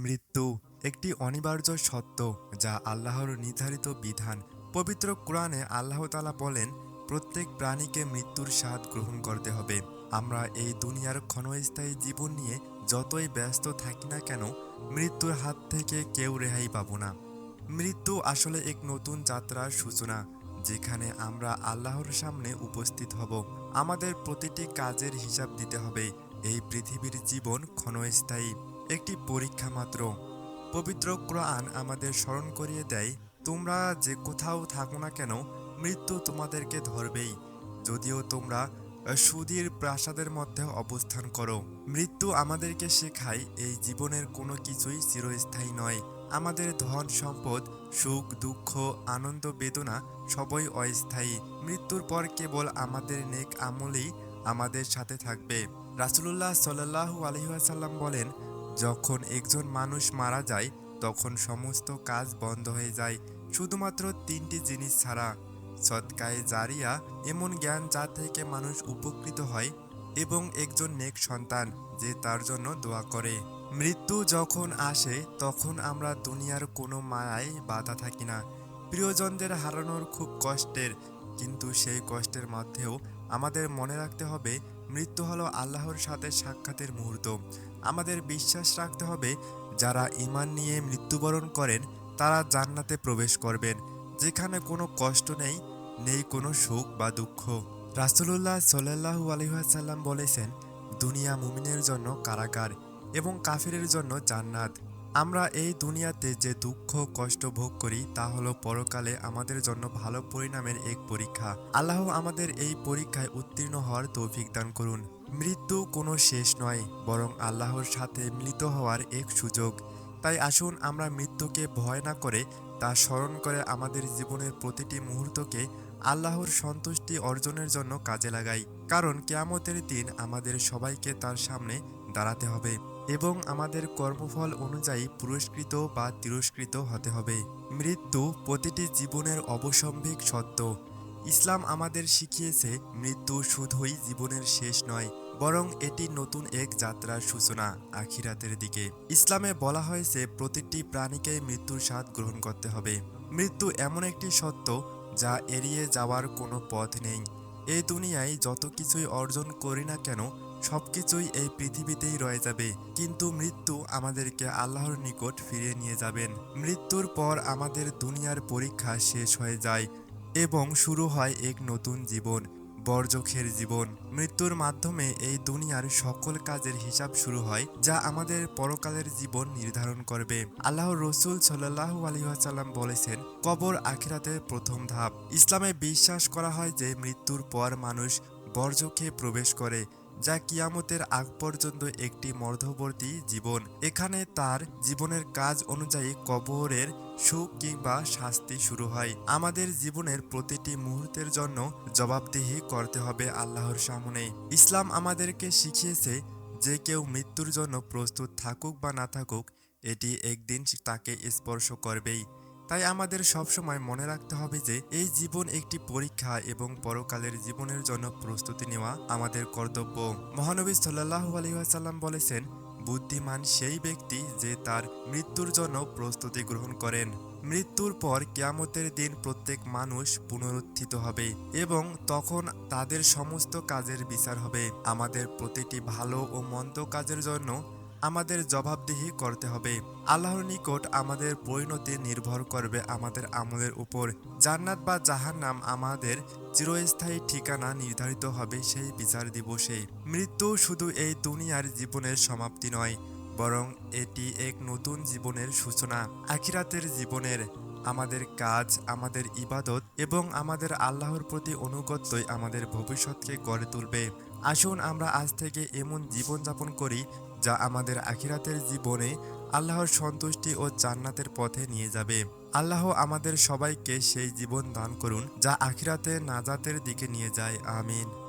মৃত্যু একটি অনিবার্য সত্য যা আল্লাহর নির্ধারিত বিধান। পবিত্র কোরআনে আল্লাহ তালা বলেন, প্রত্যেক প্রাণীকে মৃত্যুর স্বাদ গ্রহণ করতে হবে। আমরা এই দুনিয়ার ক্ষণস্থায়ী জীবন নিয়ে যতই ব্যস্ত থাকি না কেন, মৃত্যুর হাত থেকে কেউ রেহাই পাবো না। মৃত্যু আসলে এক নতুন যাত্রার সূচনা, যেখানে আমরা আল্লাহর সামনে উপস্থিত হব। আমাদের প্রতিটি কাজের হিসাব দিতে হবে। এই পৃথিবীর জীবন ক্ষণস্থায়ী। একটি পরীক্ষা মাত্র। পবিত্র কোরআন আমাদের স্মরণ করিয়ে দেয়, তোমরা যে কোথাও থাকো না কেন, মৃত্যু তোমাদেরকে ধরবেই। যদিও তোমরা সুদীর প্রাসাদের মধ্যে অবস্থান করো, মৃত্যু আমাদেরকে শেখায়, এই জীবনের কোনো কিছুই চিরস্থায়ী নয়। আমাদের ধন সম্পদ, সুখ, দুঃখ, আনন্দ, বেদনা সবই অস্থায়ী। মৃত্যুর পর কেবল আমাদের নেক আমলেই আমাদের সাথে থাকবে। রাসুলুল্লাহ সাল্লাহু আলহিহাসাল্লাম বলেন যখন একজন মানুষ মারা যায়, তখন সমস্ত কাজ বন্ধ হয়ে যায়। শুধুমাত্র তিনটি জিনিস ছাড়া। সৎকায়ে জারিয়া এমন জ্ঞান যা থেকে মানুষ উপকৃত হয় এবং একজন নেক সন্তান যে তার জন্য দোয়া করে। মৃত্যু যখন আসে, তখন আমরা দুনিয়ার কোনো মায়ায় বাধা থাকি না। প্রিয়জনদের হারানোর খুব কষ্টের, কিন্তু সেই কষ্টের মধ্যেও আমাদের মনে রাখতে হবে, মৃত্যু হলো আল্লাহর সাথে সাক্ষাতের মুহূর্ত। আমাদের বিশ্বাস রাখতে হবে, যারা ইমান নিয়ে মৃত্যুবরণ করেন, তারা জান্নাতে প্রবেশ করবেন। যেখানে কোনো কষ্ট নেই নেই কোনো সুখ বা দুঃখ। রাসুলুল্লাহ সাল্লাহু আলহাসাল্লাম বলেছেন, দুনিয়া মুমিনের জন্য কারাগার এবং কাফিরের জন্য জান্নাত। আমরা এই দুনিয়াতে যে দুঃখ, কষ্ট ভোগ করি, তা হলো পরকালে আমাদের জন্য ভালো পরিণামের এক পরীক্ষা। আল্লাহ আমাদের এই পরীক্ষায় উত্তীর্ণ হওয়ার তৌফিক দান করুন। মৃত্যু কোনো শেষ নয়, বরং আল্লাহর সাথে মিলিত হওয়ার এক সুযোগ। তাই আসুন আমরা মৃত্যুকে ভয় না করে, তা স্মরণ করে আমাদের জীবনের প্রতিটি মুহূর্তকে আল্লাহর সন্তুষ্টি অর্জনের জন্য কাজে লাগাই, কারণ কেয়ামতের দিন আমাদের সবাইকে তার সামনে দাঁড়াতে হবে এবং আমাদের কর্মফল অনুযায়ী পুরস্কৃত বা তিরস্কৃত হতে হবে। মৃত্যু প্রতিটি জীবনের অবসম্ভিক সত্য। ইসলাম আমাদের শিখিয়েছে, মৃত্যু শুধুই জীবনের শেষ নয়, বরং এটি নতুন এক যাত্রার সূচনা আখিরাতের দিকে। ইসলামে বলা হয়েছে, প্রতিটি প্রাণীকে মৃত্যুর স্বাদ গ্রহণ করতে হবে। মৃত্যু এমন একটি সত্য যা এড়িয়ে যাওয়ার কোনো পথ নেই। এ দুনিয়ায় যত কিছুই অর্জন করি না কেন, সব কিছুই এই পৃথিবীতেই রয়ে যাবে। কিন্তু মৃত্যু আমাদেরকে আল্লাহর নিকট ফিরিয়ে নিয়ে যাবেন। মৃত্যুর পর আমাদের দুনিয়ার পরীক্ষা শেষ হয়ে যায় এবং শুরু হয় এক নতুন জীবন। বর্জখের জীবন। মৃত্যুর মাধ্যমে এই দুনিয়ার সকল কাজের হিসাব শুরু হয়, যা আমাদের পরকালের জীবন নির্ধারণ করবে। আল্লাহ রসুল সাল্লাহ আলহাসাল্লাম বলেছেন, কবর আখিরাতের প্রথম ধাপ। ইসলামে বিশ্বাস করা হয় যে, মৃত্যুর পর মানুষ বর্জখে প্রবেশ করে। যা কিয়ামতের আগ পর্যন্ত একটি মর্ধবর্তী জীবন। এখানে তার জীবনের কাজ অনুযায়ী কবরের সুখ কিংবা শাস্তি শুরু হয়। আমাদের জীবনের প্রতিটি মুহূর্তের জন্য জবাবদিহি করতে হবে আল্লাহর সামনে। ইসলাম আমাদেরকে শিখিয়েছে যে কেউ মৃত্যুর জন্য প্রস্তুত থাকুক বা না থাকুক, এটি একদিন তাকে স্পর্শ করবেই। তাই আমাদের সবসময় মনে রাখতে হবে যে এই জীবন একটি পরীক্ষা এবং পরকালের জীবনের জন্য প্রস্তুতি নেওয়া আমাদের কর্তব্য। মহানবী সাল্লাহ আলহিহাসাল্লাম বলেছেন, বুদ্ধিমান সেই ব্যক্তি যে তার মৃত্যুর জন্য প্রস্তুতি গ্রহণ করেন। মৃত্যুর পর কেয়ামতের দিন প্রত্যেক মানুষ পুনরুত্থিত হবে এবং তখন তাদের সমস্ত কাজের বিচার হবে। আমাদের প্রতিটি ভালো ও মন্দ কাজের জন্য আমাদের জবাবদিহি করতে হবে। আল্লাহর নিকট আমাদের পরিণতি নির্ভর করবে আমাদের আমলের উপর। জান্নাত বা জাহান্নাম আমাদের চিরস্থায়ী ঠিকানা নির্ধারিত হবে সেই বিচার দিবসে। মৃত্যু শুধু এই দুনিয়ার জীবনের সমাপ্তি নয়, বরং এটি এক নতুন জীবনের সূচনা। আখিরাতের জীবনের আমাদের কাজ, আমাদের ইবাদত এবং আমাদের আল্লাহর প্রতি অনুগত্যই আমাদের ভবিষ্যৎকে গড়ে তুলবে। আসুন আমরা আজ থেকে এমন জীবনযাপন করি যা আমাদের আখিরাতের জীবনে আল্লাহর সন্তুষ্টি ও জান্নাতের পথে নিয়ে যাবে। আল্লাহ আমাদের সবাইকে সেই জীবন দান করুন যা আখিরাতে নাজাতের দিকে নিয়ে যায়। আমিন।